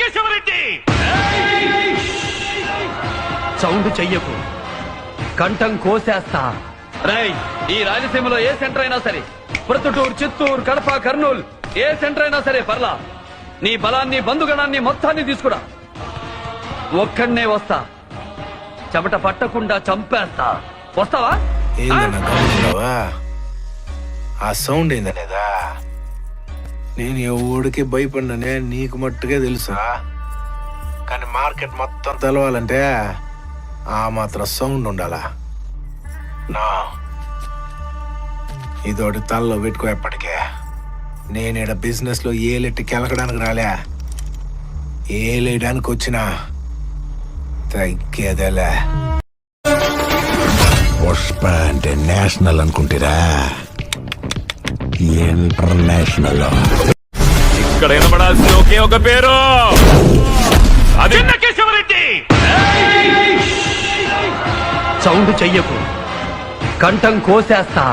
Keshavareddy sound చెయ్యకు. కంఠం కోసేస్తా. రై ఈ రాయలసీమలో ఏ సెంటర్ అయినా సరే ప్రొద్దుటూరు చిత్తూరు కడప కర్నూలు ఏ సెంటర్ అయినా సరే పర్లా. నీ బలాన్ని బంధుగణాన్ని మొత్తాన్ని తీసుకురా. ఒక్కడనే వస్తా. చెమట పట్టకుండా చంపేస్తా. వస్తావా? ఆ సౌండ్ ఏందనేదా? నేను ఎవడికి భయపడిననే నీకు మట్టుకే తెలుసా? కానీ మార్కెట్ మొత్తం తెలవాలంటే ఆ మాత్రం సౌండ్ ఉండాలా? నా ఇదోటి తలలో పెట్టుకో ఎప్పటికే. నేను బిజినెస్ బిజినెస్లో ఏలెట్టి కెలకడానికి రాలే. ఏలేయడానికి వచ్చినా. తగ్గేదేలే. పుష్ప అంటే నేషనల్ అనుకుంటారా. ఇంటర్నేషనల్ ఇక్కడ వినబడాల్సిన ఒకే ఒక పేరు. అది కేశవరెడ్డి సౌండ్ చెయ్యకు. కంఠం కోసేస్తా.